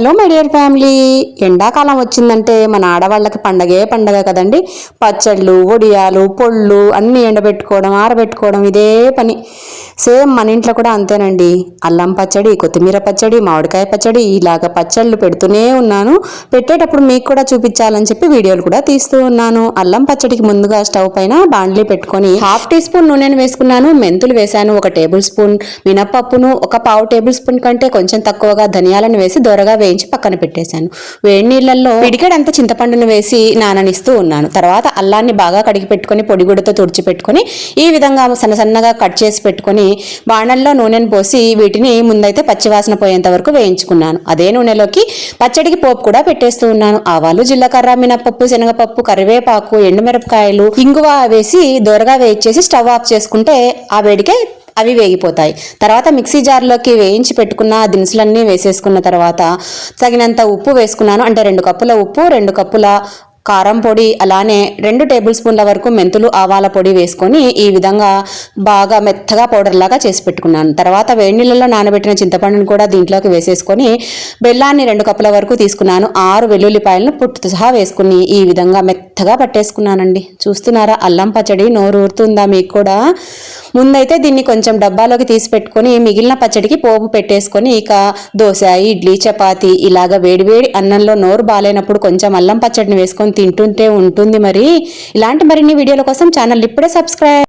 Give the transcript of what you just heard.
Hello my dear family ఎండాకాలం వచ్చిందంటే మన ఆడవాళ్ళకి పండగే పండగ కదండి. పచ్చళ్ళు వడియాలు పొళ్ళు అన్నీ ఎండబెట్టుకోవడం ఆరబెట్టుకోవడం ఇదే పని. సేమ్ మన ఇంట్లో కూడా అంతేనండి. అల్లం పచ్చడి కొత్తిమీర పచ్చడి మామిడికాయ పచ్చడి ఇలాగ పచ్చళ్ళు పెడుతూనే ఉన్నాను. పెట్టేటప్పుడు మీకు కూడా చూపించాలని చెప్పి వీడియోలు కూడా తీస్తూ ఉన్నాను. అల్లం పచ్చడికి ముందుగా స్టవ్ పైన బాండ్లీ పెట్టుకొని హాఫ్ టీ స్పూన్ నూనెను వేసుకున్నాను. మెంతులు వేశాను ఒక టేబుల్ స్పూన్. మినపప్పును ఒక పావు టేబుల్ స్పూన్ కంటే కొంచెం తక్కువగా ధనియాలను వేసి దొరగా వేయించి పక్కన పెట్టేశాను. వేడి నీళ్ళల్లో పిడికెడంత చింతపండును వేసి నాననిస్తూ ఉన్నాను. తర్వాత అల్లాన్ని బాగా కడిగి పెట్టుకుని పొడిగుడ్డతో తుడిచిపెట్టుకొని ఈ విధంగా సన్న సన్నగా కట్ చేసి పెట్టుకొని బాణల్లో నూనెను పోసి వీటిని ముందైతే పచ్చివాసన పోయేంత వరకు వేయించుకున్నాను. అదే నూనెలోకి పచ్చడికి పోపు కూడా పెట్టేస్తూ ఉన్నాను. ఆవాలు జీలకర్ర మినపప్పు శనగపప్పు కరివేపాకు ఎండుమిరపకాయలు ఇంగువ వేసి దోరగా వేయించేసి స్టవ్ ఆఫ్ చేసుకుంటే ఆ వేడికే అవి వేగిపోతాయి. తర్వాత మిక్సీ జార్లోకి వేయించి పెట్టుకున్న దినుసులన్నీ వేసేసుకున్న తర్వాత తగినంత ఉప్పు వేసుకున్నాను. అంటే రెండు కప్పుల ఉప్పు రెండు కప్పుల కారం పొడి అలానే రెండు టేబుల్ స్పూన్ల వరకు మెంతులు ఆవాల పొడి వేసుకొని ఈ విధంగా బాగా మెత్తగా పౌడర్ లాగా చేసి పెట్టుకున్నాను. తర్వాత వేడి నీళ్ళలో నానబెట్టిన చింతపండును కూడా దీంట్లోకి వేసేసుకొని బెల్లాన్ని రెండు కప్పుల వరకు తీసుకున్నాను. ఆరు వెల్లుల్లిపాయలను పుట్టుతో సహా వేసుకుని ఈ విధంగా మెత్తగా పట్టేసుకున్నానండి. చూస్తున్నారా అల్లం పచ్చడి నోరు ఊరుతుందా మీకు కూడా? ముందైతే దీన్ని కొంచెం డబ్బాలోకి తీసి పెట్టుకొని మిగిలిన పచ్చడికి పోపు పెట్టేసుకొని ఇక దోశ ఇడ్లీ చపాతి ఇలాగ వేడివేడి అన్నంలో నోరు బాగాలేనప్పుడు కొంచెం అల్లం పచ్చడిని వేసుకొని తింటుంటే ఉంటుంది మరి. ఇలాంటి మరిన్ని వీడియోల కోసం ఛానల్ ఇప్పుడే సబ్స్క్రైబ్